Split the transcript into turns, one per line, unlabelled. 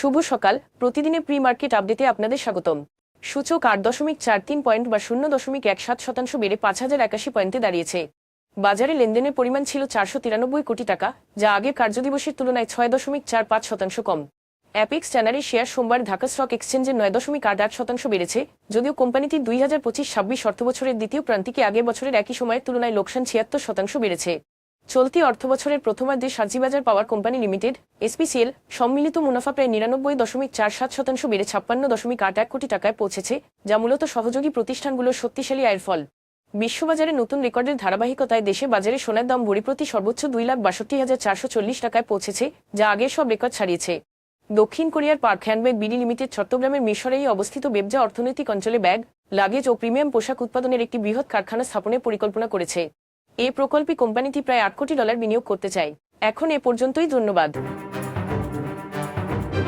শুভ সকাল। প্রতিদিনের pre market আপডেটে আপনাদের স্বাগতম। সূচক আট দশমিক চার তিন পয়েন্ট বা শূন্য দশমিক এক সাত শতাংশ বেড়ে পাঁচ হাজার একাশি পয়েন্টে দাঁড়িয়েছে। বাজারে লেনদেনের পরিমাণ ছিল চারশো তিরানব্বই কোটি টাকা, যা আগের কার্যদিবসের তুলনায় ছয় দশমিক চার পাঁচ শতাংশ কম। অ্যাপিক্স ট্যানারের শেয়ার সোমবার ঢাকা স্টক এক্সচেঞ্জে নয় দশমিক আট আট শতাংশ বেড়েছে, যদিও কোম্পানিটি দুই হাজার পঁচিশ ছাব্বিশ অর্থবছরের দ্বিতীয় প্রান্তিকে আগের বছরের একই সময়ের তুলনায় লোকসান ছিয়াত্তর শতাংশ বেড়েছে। চলতি অর্থবছরের প্রথমার্ধে Shajibazar power company limited, SPCL, সম্মিলিত মুনাফা প্রায় নিরানব্বই দশমিক চার সাত শতাংশ বেড়ে ছাপ্পান্ন দশমিক আট এক কোটি টাকায় পৌঁছেছে, যা মূলত সহযোগী প্রতিষ্ঠানগুলোর শক্তিশালী আয়ের ফল। বিশ্ববাজারে নতুন রেকর্ডের ধারাবাহিকতায় দেশে বাজারে সোনার দাম ভরি প্রতি সর্বোচ্চ দুই লাখ বাষট্টি হাজার চারশো চল্লিশ টাকায় পৌঁছেছে, যা আগের সব রেকর্ড ছাড়িয়েছে। দক্ষিণ কোরিয়ার পার্ক হ্যান্ডব্যাগ বিডি লিমিটেড, চট্টগ্রামের মিশরেই অবস্থিত বেবজা অর্থনৈতিক অঞ্চলে ব্যাগ, লাগেজ ও প্রিমিয়াম পোশাক উৎপাদনের একটি বৃহৎ কারখানা স্থাপনের পরিকল্পনা করেছে। এই প্রকল্পে কোম্পানিটি প্রায় আট কোটি ডলার বিনিয়োগ করতে চায়। এখন এ পর্যন্তই ধন্যবাদ।